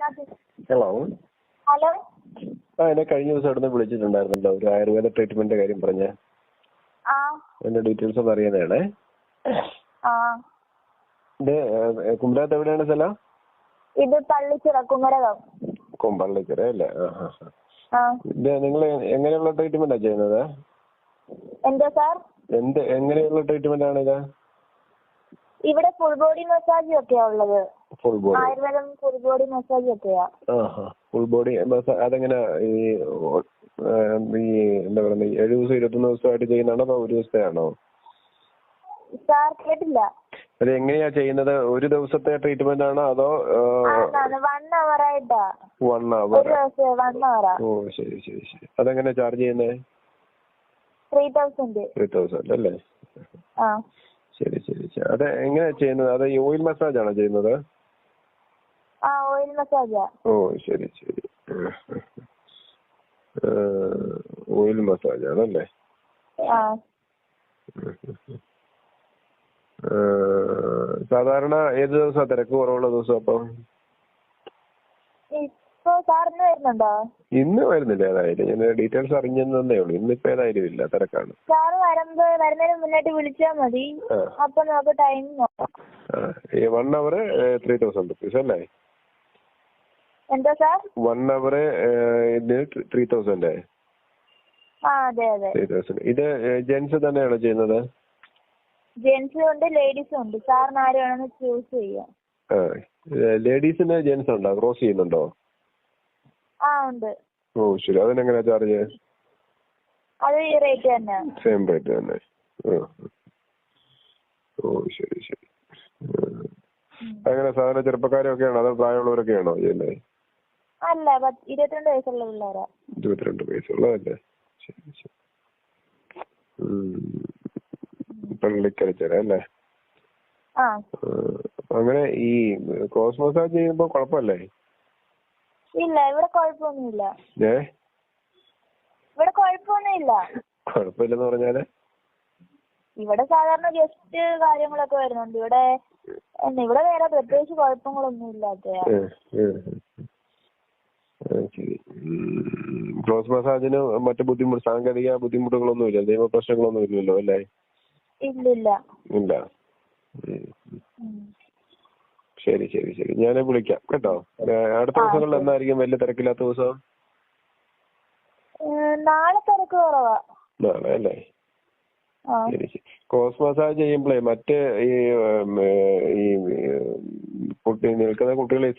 Hello hello ആ എന്നെ കഴിഞ്ഞ ദിവസം അവിടുന്ന് വിളിച്ചിട്ടുണ്ടായിരുന്നല്ലോ. ഒരു ആയുർവേദ ട്രീറ്റ്മെന്റ് കാര്യം പറഞ്ഞ. ആ. എന്റെ ഡീറ്റെയിൽസ് ഒന്ന് അറിയാനാണേ ഏഹ്, എവിടെയാണ് സ്ഥലം? ഇത് പള്ളിച്ചിറ കുമരകം. കുമ്പള്ളിച്ചിറ അല്ലേ? ഇത് നിങ്ങൾ എങ്ങനെയുള്ള ട്രീറ്റ്മെന്റാ ചെയ്യുന്നത്? എന്താ സാർ? എന്ത് എങ്ങനെയുള്ള ട്രീറ്റ്മെന്റ് ആണ് ഇത്? ഇവിടെ ഫുൾ ബോഡി മസാജ് ഒക്കെയാ ഉള്ളത്. Full body Ayurveda full body massage ഒക്കെയാ. ഫുൾ ബോഡി മസാജ് അതെങ്ങനെ ഈ ഈ എന്താ പറയുക ഏഴ് ദിവസം ഇരുപത്തൊന്ന് ദിവസമായിട്ട് ചെയ്യുന്നതാണോ അതോ ഒരു ദിവസത്തെ ആണോ സാർ കേട്ടില്ല. അത് എങ്ങനെയാ ചെയ്യുന്നത്? ഒരു ദിവസത്തെ ട്രീറ്റ്മെന്റ് ആണോ അതോ വൺ അവർ ആയിട്ടാ. വൺ അവർ വൺ അവർ ഓ ശരി ശരി ശരി. അതെങ്ങനെ ചാർജ് ചെയ്യുന്നത് ത്രീ തൗസൻഡ് ത്രീ തൗസൻഡ് അല്ലേ? ആ. ശരി ശരി ശരി. അത് എങ്ങനെയാ ചെയ്യുന്നത്? അത് ഈ ഓയിൽ മസാജ് ആണോ ചെയ്യുന്നത്? ആ ഓയിൽ മസാജാ ഓ ശരി ശരി. ഓയിൽ മസാജ് ആണല്ലേ? സാധാരണ ഏത് ദിവസമാണ് തിരക്ക് കുറവുള്ള ദിവസം അപ്പം? ഇന്ന് വരുന്നില്ല ഏതായാലും. ഞാൻ ഡീറ്റെയിൽസ് അറിഞ്ഞതന്നേ ഉള്ളൂ. ഇന്നിപ്പോ ഏതായാലും ഇല്ല തിരക്കാണ്. സാറ് വരുമ്പോ വരുന്നതിന് മുന്നായിട്ട് വിളിച്ചാൽ മതി. അപ്പൊ നമുക്ക് time one hour three thousand rupees അല്ലേ? എന്താ സാർ? വൺ അവർ ഇതിന് ത്രീ തൗസൻഡ് ത്രീ ഇത് ജെന്റ്സ് തന്നെയാണോ ചെയ്യുന്നത്? ജെന്റ്സും ഉണ്ട് ലേഡീസും ഉണ്ട്. സാറിന് ആര് വേണമെന്ന് ചൂസ് ചെയ്യാം. ലേഡീസിന് ജെന്റ്സ് ഉണ്ടോ? ക്രോസ് ചെയ്യുന്നുണ്ടോ? ഓ ശരി. അതിനെങ്ങനെയാ ചാർജ് അത് ഈ റേറ്റ് തന്നെ. സെയിം റേറ്റ് തന്നെ. ഓ ശരി ശരി. അങ്ങനെ സാധാരണ ചെറുപ്പക്കാരൊക്കെയാണോ? അതോ പ്രായമുള്ളവരൊക്കെയാണോ ചെയ്യുന്നത് അല്ല പത്ത് ഇരുപത്തിരണ്ട് വയസ്സുള്ള പിള്ളേരാ. ഇരുപത്തിരണ്ട് വയസ്സുള്ളതല്ലേ? ശരി ശരി. പള്ളിക്കരച്ചര അല്ലേ? ആ. അങ്ങനെ ഈ ക്രോസ് മസാജ് ചെയ്യുമ്പോ കുഴപ്പമല്ലേ? ഇല്ല ഇവിടെ കുഴപ്പമൊന്നുമില്ല. ഏ? ഇവിടെ കുഴപ്പമൊന്നുമില്ല. കുഴപ്പമില്ലെന്ന് പറഞ്ഞാൽ? ഇവിടെ സാധാരണ ഗസ്റ്റ് കാര്യങ്ങളൊക്കെ വരുന്നുണ്ട്. ഇവിടെ എന്താ ഇവിടെ വേറെ പ്രത്യേകിച്ച് കുഴപ്പങ്ങളൊന്നും ഇല്ലാത്തയാ ക്ലോസ് മസാജിന് മറ്റു ബുദ്ധിമുട്ട് സാങ്കേതിക ബുദ്ധിമുട്ടുകളൊന്നും ഇല്ല നിയമ പ്രശ്നങ്ങളൊന്നും ഇല്ലല്ലോ. അല്ലേ ഇല്ലില്ല ഇല്ല. ശരി ശരി ശരി. ഞാൻ വിളിക്കാം കേട്ടോ? അടുത്ത ദിവസങ്ങളിൽ എന്നായിരിക്കും വലിയ തിരക്കില്ലാത്ത ദിവസം? നാളെ തിരക്ക് കുറവാ. നാളെ അല്ലേ? ശരി ശരി. ക്രോസ് മസാജ് ചെയ്യുമ്പോഴേ മറ്റ് ഈ ഈ കുട്ടി നിൽക്കുന്ന കുട്ടികൾ